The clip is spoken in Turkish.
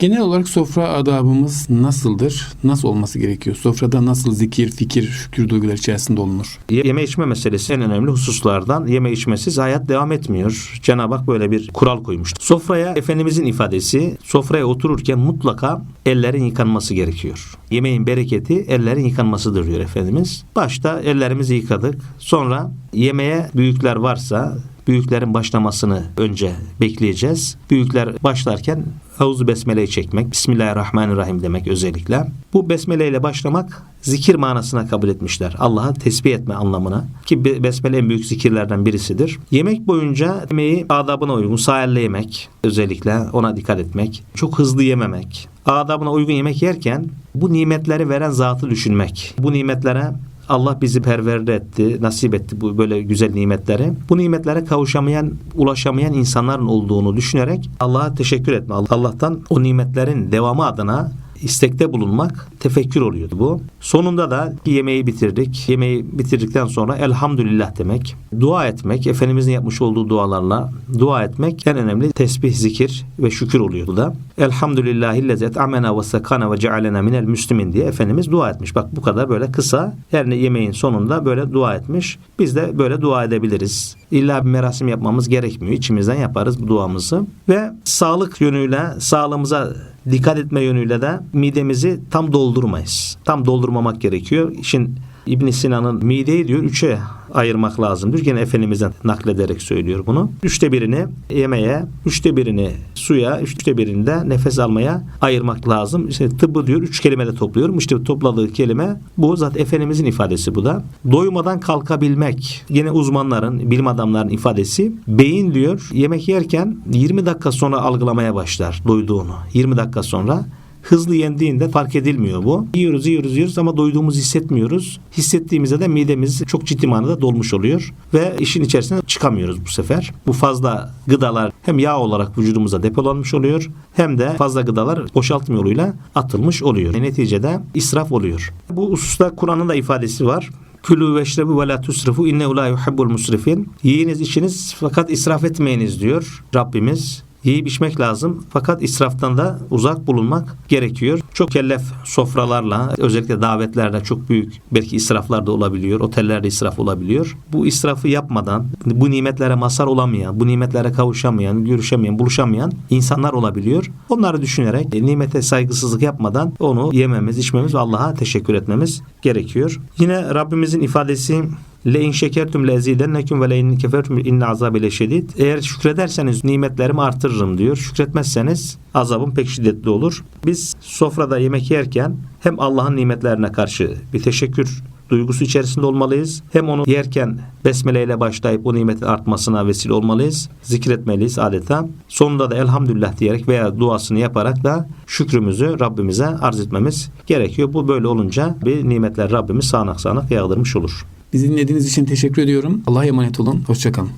Genel olarak sofra adabımız nasıldır? Nasıl olması gerekiyor? Sofrada nasıl zikir, fikir, şükür duyguları içerisinde olunur? Yeme içme meselesi en önemli hususlardan. Yeme içmesiz hayat devam etmiyor. Cenab-ı Hak böyle bir kural koymuş. Sofraya Efendimizin ifadesi sofraya otururken mutlaka ellerin yıkanması gerekiyor. Yemeğin bereketi ellerin yıkanmasıdır diyor Efendimiz. Başta ellerimizi yıkadık. Sonra yemeğe büyükler varsa büyüklerin başlamasını önce bekleyeceğiz. Büyükler başlarken Havuz besmeleyi çekmek, Bismillahirrahmanirrahim demek özellikle. Bu besmele ile başlamak zikir manasına kabul etmişler. Allah'a tesbih etme anlamına. Ki be- besmele en büyük zikirlerden birisidir. Yemek boyunca yemeği adabına uygun sahille yemek özellikle ona dikkat etmek. Çok hızlı yememek. Adabına uygun yemek yerken bu nimetleri veren zatı düşünmek. Bu nimetlere Allah bizi perverde etti, nasip etti bu böyle güzel nimetleri. Bu nimetlere kavuşamayan, ulaşamayan insanların olduğunu düşünerek Allah'a teşekkür etme. Allah'tan o nimetlerin devamı adına istekte bulunmak tefekkür oluyordu bu. Sonunda da yemeği bitirdik. Yemeği bitirdikten sonra elhamdülillah demek, dua etmek, Efendimizin yapmış olduğu dualarla dua etmek en önemli tesbih, zikir ve şükür oluyordu da. Elhamdülillahillezi et'amena ve sekana ve cealena minel müslimin diye Efendimiz dua etmiş. Bak bu kadar böyle kısa. Yani yemeğin sonunda böyle dua etmiş. Biz de böyle dua edebiliriz. İlla bir merasim yapmamız gerekmiyor. İçimizden yaparız bu duamızı. Ve sağlık yönüyle sağlığımıza dikkat etme yönüyle de midemizi tam doldurmayız. Tam doldurmamak gerekiyor. İşin İbn Sina'nın mideyi diyor üçe ayırmak lazım diyor. Gene Efendimiz'den naklederek söylüyor bunu. Üçte birini yemeğe, üçte birini suya, üçte birini de nefes almaya ayırmak lazım. İşte tıbbı diyor üç kelimede topluyorum. İşte topladığı kelime bu. Zaten Efendimiz'in ifadesi bu da. Doymadan kalkabilmek. Yine uzmanların, bilim adamlarının ifadesi. Beyin diyor yemek yerken 20 dakika sonra algılamaya başlar doyduğunu. 20 dakika sonra hızlı yendiğinde fark edilmiyor bu. Yiyoruz, yiyoruz, yiyoruz ama doyduğumuzu hissetmiyoruz. Hissettiğimizde de midemiz çok ciddi manada dolmuş oluyor ve işin içerisine çıkamıyoruz bu sefer. Bu fazla gıdalar hem yağ olarak vücudumuza depolanmış oluyor hem de fazla gıdalar boşaltım yoluyla atılmış oluyor. E, neticede israf oluyor. Bu hususta Kur'an'ın da ifadesi var. Külü veşrebu ve la tusrifu innehu la yuhibbul musrifin. Yiyiniz içiniz fakat israf etmeyiniz diyor Rabbimiz. Yiyip içmek lazım fakat israftan da uzak bulunmak gerekiyor. Çok kellef sofralarla özellikle davetlerde çok büyük belki israflar da olabiliyor. Otellerde israf olabiliyor. Bu israfı yapmadan bu nimetlere mazhar olamayan, bu nimetlere kavuşamayan, görüşemeyen, buluşamayan insanlar olabiliyor. Onları düşünerek e, nimete saygısızlık yapmadan onu yememiz, içmemiz ve Allah'a teşekkür etmemiz gerekiyor. Yine Rabbimizin ifadesi Le in şekertum le ezidennekum ve le in kefertum inne azabi leşedid. Eğer şükrederseniz nimetlerimi artırırım diyor. Şükretmezseniz azabım pek şiddetli olur. Biz sofrada yemek yerken hem Allah'ın nimetlerine karşı bir teşekkür duygusu içerisinde olmalıyız. Hem onu yerken besmeleyle başlayıp o nimetin artmasına vesile olmalıyız. Zikretmeliyiz adeta. Sonunda da elhamdülillah diyerek veya duasını yaparak da şükrümüzü Rabbimize arz etmemiz gerekiyor. Bu böyle olunca bir nimetler Rabbimiz sağanak sağanak yağdırmış olur. Bizi dinlediğiniz için teşekkür ediyorum. Allah'a emanet olun. Hoşçakalın.